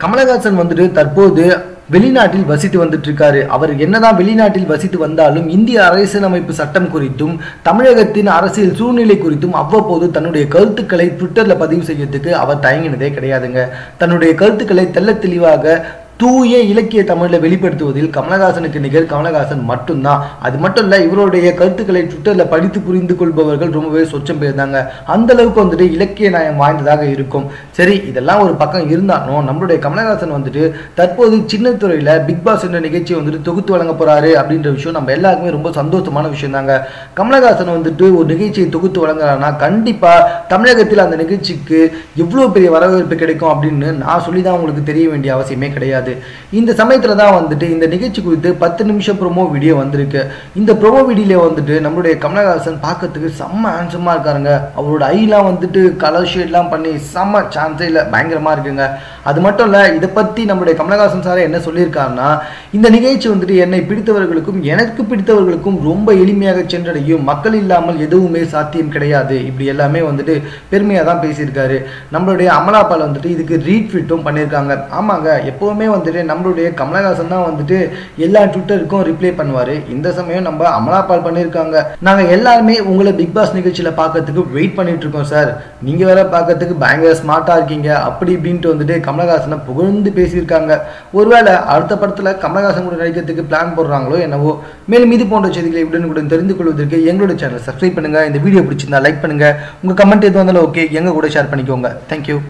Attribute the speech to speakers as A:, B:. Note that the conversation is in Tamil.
A: கமலஹாசன் வந்துட்டு தற்போது வெளிநாட்டில் வசித்து வந்துட்டு இருக்காரு அவர் என்னதான் வெளிநாட்டில் வசித்து வந்தாலும் இந்திய அரசியலமைப்பு சட்டம் குறித்தும் தமிழகத்தின் அரசியல் சூழ்நிலை குறித்தும் அவ்வப்போது தன்னுடைய கருத்துக்களை ட்விட்டரில் பதிவு செய்யறதுக்கு அவர் தயங்கினதே கிடையாதுங்க. தன்னுடைய கருத்துக்களை தெள்ள தெளிவாக தூய இலக்கிய தமிழில் வெளிப்படுத்துவதில் கமலஹாசனுக்கு நிகர் கமலஹாசன் மட்டும்தான். அது மட்டும் இல்லை இவருடைய கருத்துக்களை ட்விட்டரில் படித்து புரிந்து கொள்பவர்கள் ரொம்பவே சொச்சம் போயிருந்தாங்க. அந்த அளவுக்கு வந்துட்டு இலக்கிய நியாயம் வாய்ந்ததாக இருக்கும். சரி இதெல்லாம் ஒரு பக்கம் இருந்தாலும் நம்மளுடைய கமலஹாசன் வந்துட்டு தற்போது சின்ன துறையில் பிக் பாஸ் என்ற நிகழ்ச்சியை வந்துட்டு தொகுத்து வழங்க போறாரு அப்படின்ற விஷயம் நம்ம எல்லாருக்குமே ரொம்ப சந்தோஷமான விஷயம் தாங்க கமலஹாசன் வந்துட்டு ஒரு நிகழ்ச்சியை தொகுத்து வழங்குறாருன்னா கண்டிப்பாக தமிழகத்தில் அந்த நிகழ்ச்சிக்கு எவ்வளோ பெரிய வரவேற்பு கிடைக்கும் அப்படின்னு நான் சொல்லி தான் உங்களுக்கு தெரிய வேண்டிய அவசியமே கிடையாது. இந்த சமயத்தில் தான் வந்துட்டு இந்த நிகழ்ச்சி குறித்து பத்து நிமிஷம் ப்ரோமோ வீடியோ வந்திருக்கு. இந்த ப்ரோமோ வீடியோவில் வந்துட்டு நம்மளுடைய கமலஹாசன் பார்க்கறதுக்கு செம்ம ஹேண்ட்ஸமாக இருக்காருங்க. அவரோட ஐலாம் வந்துட்டு கலர் ஷேட்லாம் பண்ணி செம்ம சான்ஸே இல்லை பயங்கரமாக இருக்குங்க. அது மட்டும் இல்லை இதை பற்றி நம்மளுடைய கமலஹாசன் சார் என்ன சொல்லியிருக்காருன்னா இந்த நிகழ்ச்சி வந்துட்டு என்னை பிடித்தவர்களுக்கும் எனக்கு பிடித்தவர்களுக்கும் ரொம்ப எளிமையாக சென்றடையும். மக்கள் இல்லாமல் எதுவுமே சாத்தியம் கிடையாது. இப்படி எல்லாமே வந்துட்டு பெருமையாக தான் பேசியிருக்காரு. நம்மளுடைய அமலாப்பால் வந்துட்டு இதுக்கு ரீட்வீட்டும் பண்ணியிருக்காங்க. ஆமாங்க எப்போவுமே வந்து வந்துட்டு நம்மளுடைய கமலஹாசன் தான் வந்துட்டு எல்லா ட்விட்டருக்கும் ரிப்ளை பண்ணுவார். இந்த சமயம் நம்ம அமலாபால் பண்ணியிருக்காங்க நாங்கள் எல்லாருமே உங்களை பிக் பாஸ் நிகழ்ச்சியில் பார்க்கறதுக்கு வெயிட் பண்ணிட்டு இருக்கோம் சார் நீங்கள் வேற பார்க்கறதுக்கு பயங்கர ஸ்மார்ட்டாக இருக்கீங்க. அப்படி இப்படின்ட்டு வந்துட்டு கமலஹாசனை புகழ்ந்து பேசியிருக்காங்க. ஒருவேளை அடுத்த படத்தில் கமலஹாசன் கூட நடிக்கிறதுக்கு பிளான் போடுறாங்களோ என்னவோ மேலும் இது போன்ற செய்திகளை உடனுக்குடன் தெரிந்து கொள்வதற்கு எங்களோட சேனலை சப்ஸ்கிரைப் பண்ணுங்க. இந்த வீடியோ பிடிச்சிருந்தா லைக் பண்ணுங்க. உங்க கமெண்ட் எது வந்தாலும் ஓகே எங்க கூட ஷேர் பண்ணிக்கோங்க. தேங்க்யூ